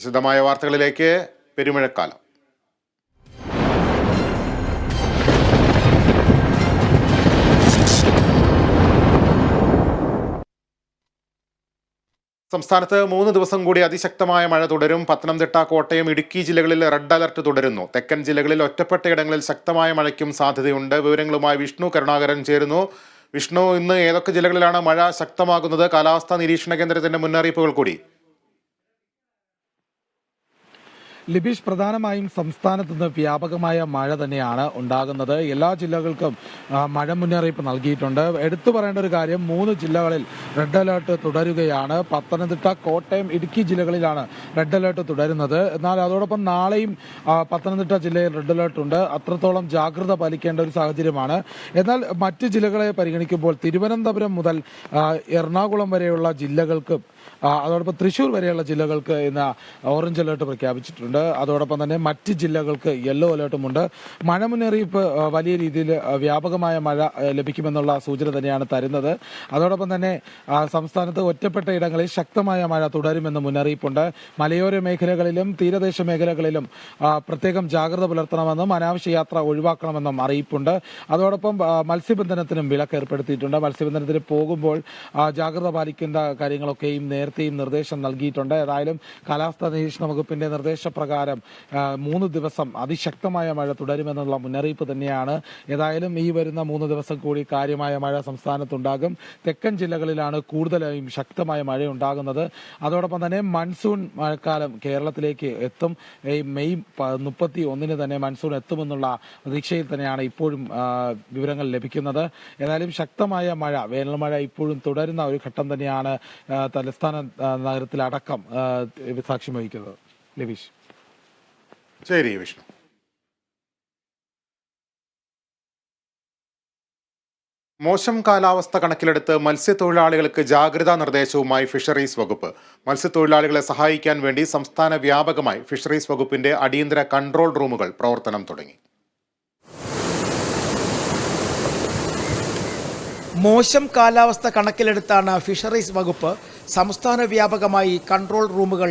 വിശദമായ വാർത്തകളിലേക്ക് പെരുമഴക്കാലം. സംസ്ഥാനത്ത് മൂന്ന് ദിവസം കൂടി അതിശക്തമായ മഴ തുടരും. പത്തനംതിട്ട കോട്ടയം ഇടുക്കി ജില്ലകളിൽ റെഡ് അലർട്ട് തുടരുന്നു. തെക്കൻ ജില്ലകളിൽ ഒറ്റപ്പെട്ടയിടങ്ങളിൽ ശക്തമായ മഴയ്ക്കും സാധ്യതയുണ്ട്. വിവരങ്ങളുമായി വിഷ്ണു കരുണാകരൻ ചേരുന്നു. വിഷ്ണു ഇന്ന് ഏതൊക്കെ ജില്ലകളിലാണ് മഴ ശക്തമാകുന്നത്? കാലാവസ്ഥാ നിരീക്ഷണ കേന്ദ്രത്തിന്റെ മുന്നറിയിപ്പുകൾ കൂടി. ലിബീഷ് പ്രധാനമായും സംസ്ഥാനത്ത് നിന്ന് വ്യാപകമായ മഴ തന്നെയാണ് ഉണ്ടാകുന്നത്. എല്ലാ ജില്ലകൾക്കും മഴ മുന്നറിയിപ്പ് നൽകിയിട്ടുണ്ട്. എടുത്തു പറയേണ്ട ഒരു കാര്യം മൂന്ന് ജില്ലകളിൽ റെഡ് അലേർട്ട് തുടരുകയാണ്. പത്തനംതിട്ട കോട്ടയം ഇടുക്കി ജില്ലകളിലാണ് റെഡ് അലേർട്ട് തുടരുന്നത്. എന്നാൽ അതോടൊപ്പം നാളെയും പത്തനംതിട്ട ജില്ലയിൽ റെഡ് അലേർട്ട് ഉണ്ട്. അത്രത്തോളം ജാഗ്രത പാലിക്കേണ്ട ഒരു സാഹചര്യമാണ്. എന്നാൽ മറ്റ് ജില്ലകളെ പരിഗണിക്കുമ്പോൾ തിരുവനന്തപുരം മുതൽ എറണാകുളം വരെയുള്ള ജില്ലകൾക്ക് അതോടൊപ്പം തൃശൂർ വരെയുള്ള ജില്ലകൾക്ക് ഇന്ന് ഓറഞ്ച് അലേർട്ട് പ്രഖ്യാപിച്ചിട്ടുണ്ട്. അതോടൊപ്പം തന്നെ മറ്റ് ജില്ലകൾക്ക് യെല്ലോ അലേർട്ടുമുണ്ട് മഴ മുന്നറിയിപ്പ് വലിയ രീതിയിൽ വ്യാപകമായ മഴ ലഭിക്കുമെന്നുള്ള സൂചന തന്നെയാണ് തരുന്നത്. അതോടൊപ്പം തന്നെ സംസ്ഥാനത്ത് ഒറ്റപ്പെട്ട ഇടങ്ങളിൽ ശക്തമായ മഴ തുടരുമെന്ന് മുന്നറിയിപ്പുണ്ട്. മലയോര മേഖലകളിലും തീരദേശ മേഖലകളിലും പ്രത്യേകം ജാഗ്രത പുലർത്തണമെന്നും അനാവശ്യ യാത്ര ഒഴിവാക്കണമെന്നും അറിയിപ്പുണ്ട്. അതോടൊപ്പം മത്സ്യബന്ധനത്തിനും വിലക്ക് ഏർപ്പെടുത്തിയിട്ടുണ്ട്. മത്സ്യബന്ധനത്തിന് പോകുമ്പോൾ ജാഗ്രത പാലിക്കേണ്ട കാര്യങ്ങളൊക്കെയും നേരത്തെയും നിർദ്ദേശം നൽകിയിട്ടുണ്ട്. ഏതായാലും കാലാവസ്ഥാ നിരീക്ഷണ വകുപ്പിന്റെ നിർദ്ദേശപ്രകാരം മൂന്ന് ദിവസം അതിശക്തമായ മഴ തുടരുമെന്നുള്ള മുന്നറിയിപ്പ് തന്നെയാണ്. ഏതായാലും ഈ വരുന്ന മൂന്ന് ദിവസം കൂടി കാര്യമായ മഴ സംസ്ഥാനത്തുണ്ടാകും. തെക്കൻ ജില്ലകളിലാണ് കൂടുതലായും ശക്തമായ മഴ ഉണ്ടാകുന്നത് അതോടൊപ്പം തന്നെ മൺസൂൺ മഴക്കാലം കേരളത്തിലേക്ക് എത്തും. ഈ മെയ് മുപ്പത്തി ഒന്നിന് തന്നെ മൺസൂൺ എത്തുമെന്നുള്ള പ്രതീക്ഷയിൽ തന്നെയാണ് ഇപ്പോഴും വിവരങ്ങൾ ലഭിക്കുന്നത്. ഏതായാലും ശക്തമായ മഴ വേനൽ മഴ ഇപ്പോഴും തുടരുന്ന ഒരു ഘട്ടം തന്നെയാണ് ആ, തലസ്ഥാന നഗരത്തിലടക്കം സാക്ഷ്യം വഹിക്കുന്നത്. ലവീഷ് ശരി വിഷ്ണു മോശം കാലാവസ്ഥ കണക്കിലെടുത്ത് മത്സ്യത്തൊഴിലാളികൾക്ക് ജാഗ്രതാ നിർദ്ദേശവുമായി ഫിഷറീസ് വകുപ്പ്. മത്സ്യത്തൊഴിലാളികളെ സഹായിക്കാൻ വേണ്ടി സംസ്ഥാന വ്യാപകമായി ഫിഷറീസ് വകുപ്പിന്റെ അടിയന്തര കൺട്രോൾ റൂമുകൾ പ്രവർത്തനം തുടങ്ങി. മോശം കാലാവസ്ഥ കണക്കിലെടുത്താണ് ഫിഷറീസ് വകുപ്പ് സംസ്ഥാന വ്യാപകമായി കൺട്രോൾ റൂമുകൾ